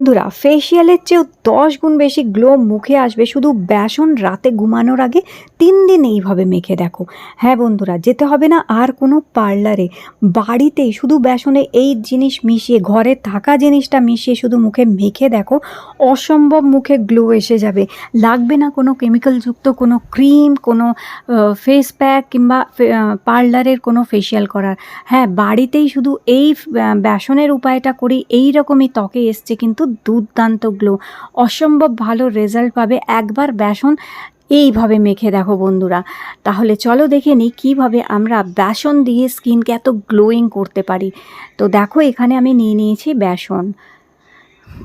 বন্ধুরা ফেসিয়ালের চেয়েও দশ গুণ বেশি গ্লো মুখে আসবে শুধু বেসন রাতে ঘুমানোর আগে। তিন দিন এইভাবে মেখে দেখো। হ্যাঁ বন্ধুরা, যেতে হবে না আর কোনো পার্লারে বাড়িতেই শুধু বেসনে এই জিনিস মিশিয়ে, ঘরে থাকা জিনিসটা মিশিয়ে শুধু মুখে মেখে দেখো, অসম্ভব মুখে গ্লো এসে যাবে। লাগবে না কোনো কেমিক্যালযুক্ত কোনো ক্রিম কোনো ফেস প্যাক কিংবা পার্লারের কোনো ফেসিয়াল করার। হ্যাঁ বাড়িতেই শুধু এই বেসনের উপায়টা করি এই রকমই ত্বকে এসছে কিন্তু দুর্দান্ত গ্লো অসম্ভব ভালো রেজাল্ট পাবে একবার বেসন। এইভাবে মেখে দেখো বন্ধুরা। তাহলে চলো দেখে নিই কীভাবে আমরা বেসন দিয়ে স্কিনকে এত গ্লোয়িং করতে পারি। তো দেখো এখানে আমি নিয়ে নিয়েছি বেসন।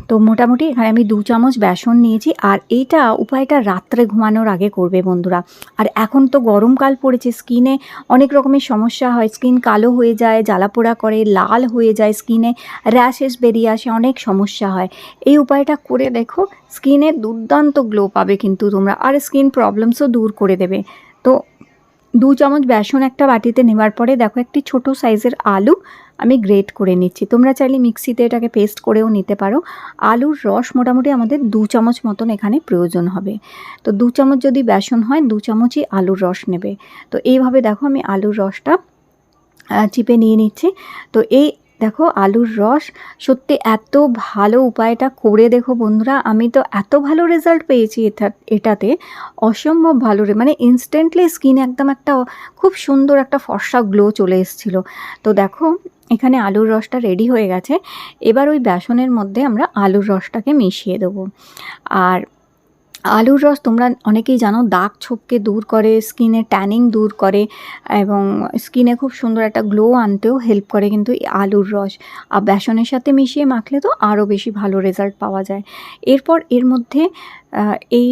তো মোটামুটি এখানে আমি দু চামচ বেসন নিয়েছি আর এইটা উপায়টা রাত্রে ঘুমানোর আগে করবে বন্ধুরা। আর এখন তো গরমকাল পড়েছে স্কিনে অনেক রকমের সমস্যা হয় স্কিন কালো হয়ে যায় জ্বালাপোড়া করে, লাল হয়ে যায় স্কিনে র্যাশেস বেরিয়ে আসে, অনেক সমস্যা হয়। এই উপায়টা করে দেখো স্কিনে দুর্দান্ত গ্লো পাবে কিন্তু তোমরা, আর স্কিন প্রবলেমসও দূর করে দেবে। তো দু চামচ বেসন একটা বাটিতে নেওয়ার পরে দেখো একটি ছোট সাইজের আলু আমি গ্রেট করে নিচ্ছি। তোমরা চাইলে মিক্সিতে এটাকে পেস্ট করেও নিতে পারো। আলুর রস মোটামুটি আমাদের দু চামচ মতন এখানে প্রয়োজন হবে। তো দু চামচ যদি বেসন হয়, দু চামচই আলুর রস নেবে। তো এইভাবে দেখো আমি আলুর রসটা চিপে নিয়ে নিচ্ছি। তো এই দেখো আলুর রস, সত্যি এত ভালো উপায়টা করে দেখো বন্ধুরা, আমি তো এত ভালো রেজাল্ট পেয়েছি এটা এটাতে, অসম্ভব ভালো রে মানে ইনস্ট্যান্টলি স্কিন একদম একটা খুব সুন্দর একটা ফর্সা গ্লো চলে এসেছিল। তো দেখো, এখানে আলুর রসটা রেডি হয়ে গেছে, এবার ওই বেসনের মধ্যে আমরা আলুর রসটাকে মিশিয়ে দেবো। আর আলুর রস তোমরা অনেকেই জানো, দাগ ছোপকে দূর করে স্কিনে ট্যানিং দূর করে এবং স্কিনে খুব সুন্দর একটা গ্লো আনতেও হেল্প করে কিন্তু আলুর রস। আর বেসনের সাথে মিশিয়ে মাখলে তো আরও বেশি ভালো রেজাল্ট পাওয়া যায়। এরপর এর মধ্যে এই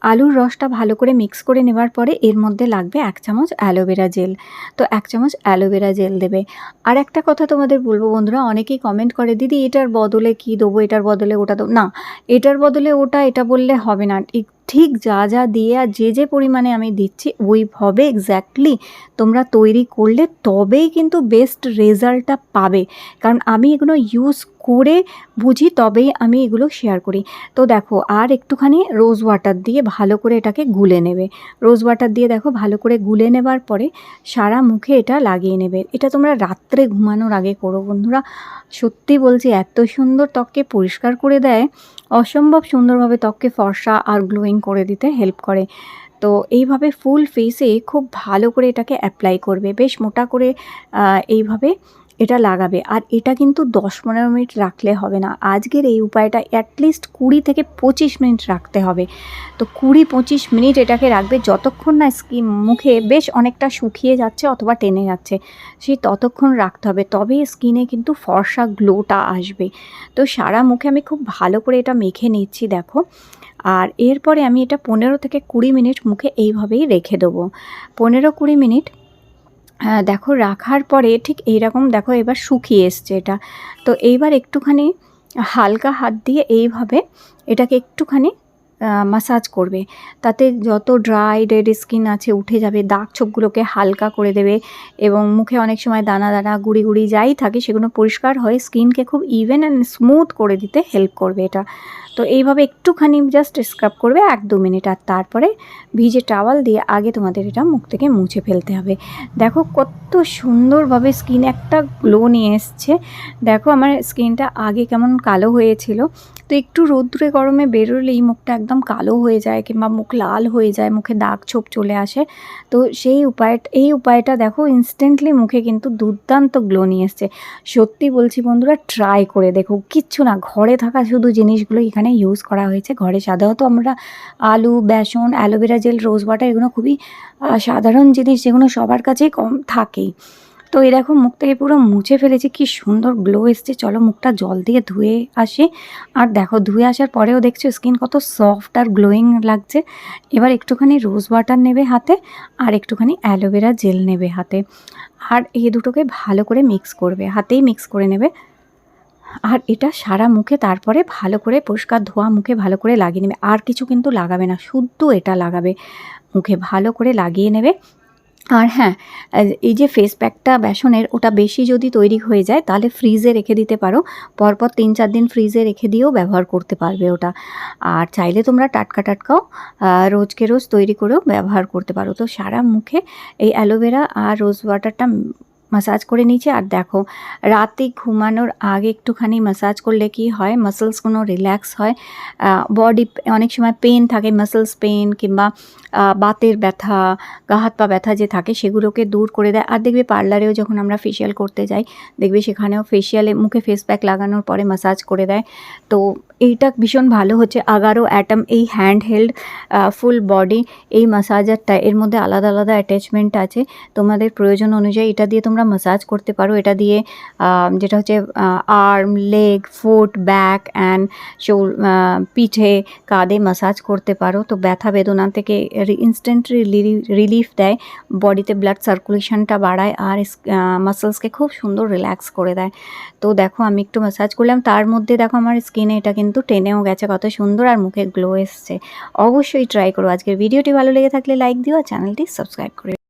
আলুর রসটা ভালো করে মিক্স করে নেবার পরে এর মধ্যে লাগবে এক চামচ অ্যালোভেরা জেল। তো এক চামচ অ্যালোভেরা জেল দেবে। আর একটা কথা তোমাদের বলব বন্ধুরা, অনেকেই কমেন্ট করে, দিদি, এটার বদলে কি দেবো? এটার বদলে ওটা দেবো? না, এটার বদলে ওটা, এটা বললে হবে না। ঠিক- যা যা দিয়ে আর যে যে পরিমাণে আমি দিচ্ছি, ওইভাবে এক্স্যাক্টলি তোমরা তৈরি করলে তবেই কিন্তু বেস্ট রেজাল্টটা পাবে। কারণ আমি এগুলো ইউজ করে বুঝি তবেই আমি এগুলো শেয়ার করি। তো দেখো, আর একটুখানি রোজ ওয়াটার দিয়ে ভালো করে এটাকে গুলে নেবে। রোজ ওয়াটার দিয়ে দেখো ভালো করে গুলে নেবার পরে সারা মুখে এটা লাগিয়ে নেবে। এটা তোমরা রাত্রে ঘুমানোর আগে করো বন্ধুরা। সত্যি বলছি, এত সুন্দর ত্বককে পরিষ্কার করে দেয়, অসম্ভব সুন্দরভাবে ত্বককে ফর্সা আর গ্লোয়িং করে দিতে হেল্প করে। তো এইভাবে ফুল ফেসে খুব ভালো করে এটাকে অ্যাপ্লাই করবে। বেশ মোটা করে এইভাবে এটা লাগাবে। আর এটা কিন্তু দশ পনেরো মিনিট রাখলে হবে না। আজকের এই উপায়টা অ্যাটলিস্ট কুড়ি থেকে পঁচিশ মিনিট রাখতে হবে। তো কুড়ি পঁচিশ মিনিট এটাকে রাখবে যতক্ষণ না স্কিন মুখে বেশ অনেকটা শুকিয়ে যাচ্ছে অথবা টেনে যাচ্ছে, সেই ততক্ষণ রাখতে হবে। তবে স্কিনে কিন্তু ফর্সা গ্লোটা আসবে। তো সারা মুখে আমি খুব ভালো করে এটা মেখে নিচ্ছি, দেখো। আর এরপরে আমি এটা পনেরো থেকে কুড়ি মিনিট মুখে এইভাবেই রেখে দেবো। পনেরো কুড়ি মিনিট দেখো রাখার পরে ঠিক এইরকম দেখো এবার শুকিয়ে এসছে এটা। তো এইবার একটুখানি হালকা হাত দিয়ে এইভাবে এটাকে একটুখানি মাসাজ করবে। তাতে যত ড্রাই ডেড স্কিন আছে, উঠে যাবে, দাগ ছোপগুলোকে হালকা করে দেবে এবং মুখে অনেক সময় দানা দানা, গুড়ি গুড়ি যাই থাকে, সেগুলো পরিষ্কার হয়ে স্কিনকে খুব ইভেন অ্যান্ড স্মুথ করে দিতে হেল্প করবে এটা। তো এইভাবে একটুখানি জাস্ট স্ক্রাব করবে এক দু মিনিট আর তারপরে ভিজে টাওয়াল দিয়ে আগে তোমাদের এটা মুখ থেকে মুছে ফেলতে হবে। দেখো কত সুন্দরভাবে স্কিন একটা গ্লো নিয়ে এসছে। দেখো আমার স্কিনটা আগে কেমন কালো হয়েছিল তো একটু রোদ্দুরে গরমে বেরোলেই মুখটা একদম কালো হয়ে যায় কিংবা মুখ লাল হয়ে যায়, মুখে দাগ ছোপ চলে আসে। তো সেই উপায় এই উপায়টা দেখো ইনস্ট্যান্টলি মুখে কিন্তু দুর্দান্ত গ্লো নিয়ে এসছে। সত্যি বলছি বন্ধুরা ট্রাই করে দেখো। কিচ্ছু না, ঘরে থাকা শুধু জিনিসগুলো এখানে ইউজ করা হয়েছে। ঘরে সাধারণত আমরা আলু, বেসন, aloe vera gel rose water এগুলো খুবই সাধারণ জিনিস যেগুলো সবার কাছেই কম থাকেই। তো এই দেখো মুখ থেকে পুরো মুছে ফেলেছি, কি সুন্দর গ্লো এসছে। চলো মুখটা জল দিয়ে ধুয়ে আসি। আর দেখো, ধুয়ে আসার পরেও দেখছ স্কিন কত সফট আর গ্লোয়িং লাগছে। এবার একটুখানি রোজ ওয়াটার নেবে হাতে আর একটুখানি অ্যালোভেরা জেল নেবে হাতে। আর এই দুটোকে ভালো করে মিক্স করবে, হাতেই মিক্স করে নেবে। আর এটা সারা মুখে, তারপরে ভালো করে পরিষ্কার ধোয়া মুখে ভালো করে লাগিয়ে নেবে। আর কিছু কিন্তু লাগাবে না, শুদ্ধ এটা লাগাবে। মুখে ভালো করে লাগিয়ে নেবে। আর হ্যাঁ এই যে ফেস প্যাকটা বেসনের, ওটা বেশি যদি তৈরি হয়ে যায়, তাহলে ফ্রিজে রেখে দিতে পারো। পরপর তিন চার দিন ফ্রিজে রেখে দিয়েও ব্যবহার করতে পারবে ওটা। আর চাইলে তোমরা টাটকা টাটকাও রোজকে রোজ তৈরি করেও ব্যবহার করতে পারো। তো সারা মুখে এই অ্যালোভেরা আর রোজ ওয়াটারটা মাসাজ করে নিয়েছি। আর দেখো, রাতে ঘুমানোর আগে একটুখানি মাসাজ করলে কি হয়? মাসেলসগুলো রিল্যাক্স হয়। বডি অনেক সময় পেন থাকে মাসেলস পেন কিংবা বাতের ব্যথা, গা হাত পা ব্যথা যে থাকে, সেগুলোকে দূর করে দেয়। আর দেখবে পার্লারেও যখন আমরা ফেশিয়াল করতে যাই, দেখবে সেখানেও ফেশিয়ালে মুখে ফেস প্যাক লাগানোর পরে মাসাজ করে দেয়। তো এইটা ভীষণ ভালো হচ্ছে। আগারো অ্যাটম এই হ্যান্ড হেল্ড ফুল বডি এই মাসাজারটা এর মধ্যে আলাদা আলাদা অ্যাটাচমেন্ট আছে। তোমাদের প্রয়োজন অনুযায়ী এটা দিয়ে তোমরা মাসাজ করতে পারো। এটা দিয়ে যেটা হচ্ছে arm leg foot back and shoulder পিঠে, কাঁধে মাসাজ করতে পারো। তো ব্যথা বেদনা থেকে ইনস্ট্যান্ট রিলিফ দেয়। বডিতে ব্লাড সার্কুলেশনটা বাড়ায় আর মাসেলসকে খুব সুন্দর রিল্যাক্স করে দেয়। তো দেখো, আমি একটু মাসাজ করলাম। তার মধ্যে দেখো, আমার স্কিনে এটা কিন্তু টেনেও গেছে, কত সুন্দর আর মুখে গ্লো এসছে। অবশ্যই ট্রাই করো। আজকের ভিডিওটি ভালো লেগে থাকলে লাইক দিও, আর চ্যানেলটি সাবস্ক্রাইব করে